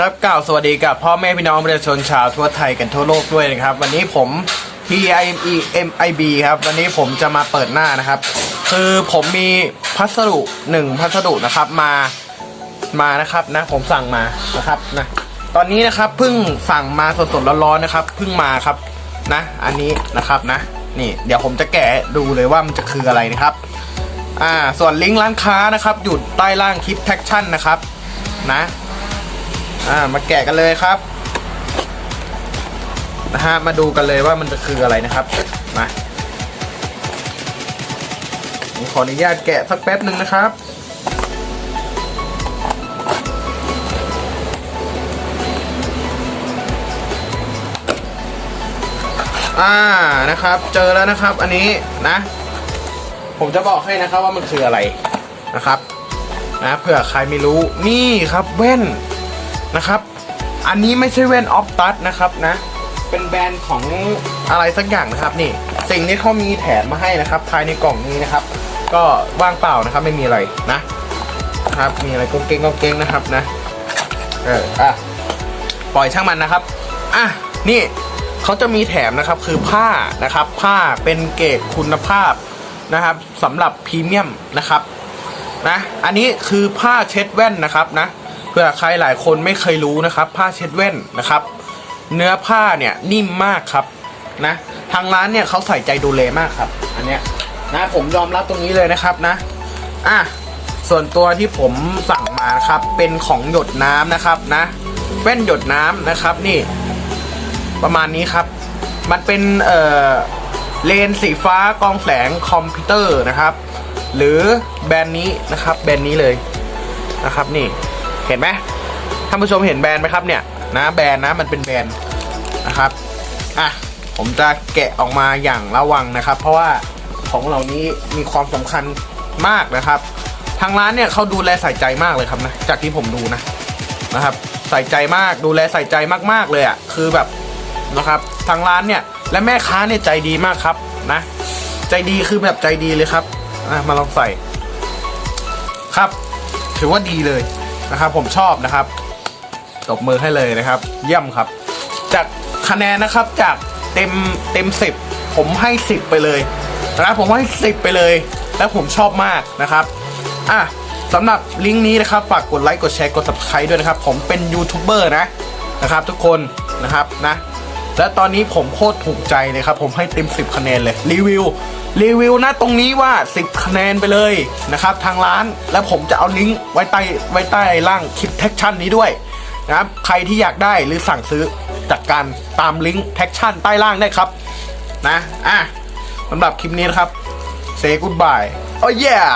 ครับกล่าวสวัสดีกับพ่อแม่พี่น้องประชาชนชาวทั่วไทยกันทั่วโลกด้วยนะครับ วันนี้ผม TIME MIB ครับ วันนี้ผมจะมาเปิดหน้านะครับ คือผมมีพัสดุหนึ่งพัสดุนะครับมามานะครับนะผมสั่งมานะครับนะตอนนี้นะครับเพิ่งสั่งมาสดๆร้อนๆนะครับเพิ่งมาครับนะ อันนี้นะครับนะ นี่ เดี๋ยวผมจะแกะดูเลยว่ามันจะคืออะไรนะครับ อ่าส่วนลิงก์ร้านค้านะครับอยู่ใต้ล่างคลิปแท็กชั่นนะครับนะ อ่ามาแกะกันเลยครับนะฮะมาดูกันเลยว่ามันจะคืออะไรนะครับมาผมขออนุญาตแกะสักแป๊บหนึ่งนะครับอ่านะครับ เจอแล้วนะครับ อันนี้นะ ผมจะบอกให้นะครับว่ามันคืออะไรนะครับ นะเผื่อใครไม่รู้นี่ครับแว่น นะครับ อันนี้ไม่ใช่แว่นออฟตัสนะครับนะ เป็นแบรนด์ของอะไรสักอย่างนะครับนี่ สิ่งที่เขามีแถมมาให้นะครับ ภายในกล่องนี้นะครับ ก็ว่างเปล่านะครับไม่มีอะไรนะครับ มีอะไรก็เก้งก็เก้งนะครับนะ เอออะปล่อยช่างมันนะครับ อะนี่เขาจะมีแถมนะครับคือผ้านะครับ ผ้าเป็นเกรดคุณภาพนะครับสำหรับพรีเมียมนะครับนะ อันนี้คือผ้าเช็ดแว่นนะครับนะ เพื่อใครหลายคนไม่เคยรู้นะครับ ผ้าเช็ดแว่นนะครับ เนื้อผ้าเนี่ยนิ่มมากครับนะทางร้านเนี่ยเขาใส่ใจดูแลมากครับ อันเนี้ยนะผมยอมรับตรงนี้เลยนะครับนะอะส่วนตัวที่ผมสั่งมาครับ เป็นของหยดน้ำนะครับนะ แว่นหยดน้ำนะครับนี่ ประมาณนี้ครับ มันเป็นเอ่อเลนส์สีฟ้ากองแสงคอมพิวเตอร์นะครับ หรือแบรนด์นี้นะครับ แบรนด์นี้เลยนะครับนี่ เห็นไหมท่านผู้ชมเห็นแบรนด์ไหมครับเนี่ยนะแบรนด์นะมันเป็นแบรนด์นะครับอะผมจะแกะออกมาอย่างระวังนะครับ เพราะว่าของเหล่านี้มีความสำคัญมากนะครับ ทางร้านเนี่ยเขาดูแลใส่ใจมากเลยครับนะจากที่ผมดูนะนะครับ ใส่ใจมากดูแลใส่ใจมากๆเลยอะ่ะคือแบบนะครับ ทางร้านเนี่ยและแม่ค้าเนี่ยใจดีมากครับนะ ใจดีคือแบบใจดีเลยครับมาลองใส่ครับ ถือว่าดีเลย นะครับผมชอบนะครับตบมือให้เลยนะครับ เยี่ยมครับ จากคะแนนนะครับจากเต็มเต็มสิบผมให้สิบไปเลยนะครับผมให้สิบไปเลย และผมชอบมากนะครับอะสำหรับลิงก์นี้นะครับฝากกดไลค์กดแชร์กด subscribe ด้วยนะครับ ผมเป็นยูทูบเบอร์นะนะครับ ทุกคนนะครับนะ และตอนนี้ผมโคตรถูกใจเลยครับ ผมให้เต็ม 10 คะแนนเลยรีวิวรีวิวนะตรงนี้ว่า 10 คะแนนไปเลยนะครับทางร้านแล้วผมจะเอาลิงก์ไว้ใต้ไว้ใต้ล่างคลิปแท็กชั่นนี้ด้วยนะครับใครที่อยากได้หรือสั่งซื้อจากการตามลิงก์แท็กชั่นใต้ล่างได้ครับนะอะสำหรับคลิปนี้นะครับ say goodbye oh yeah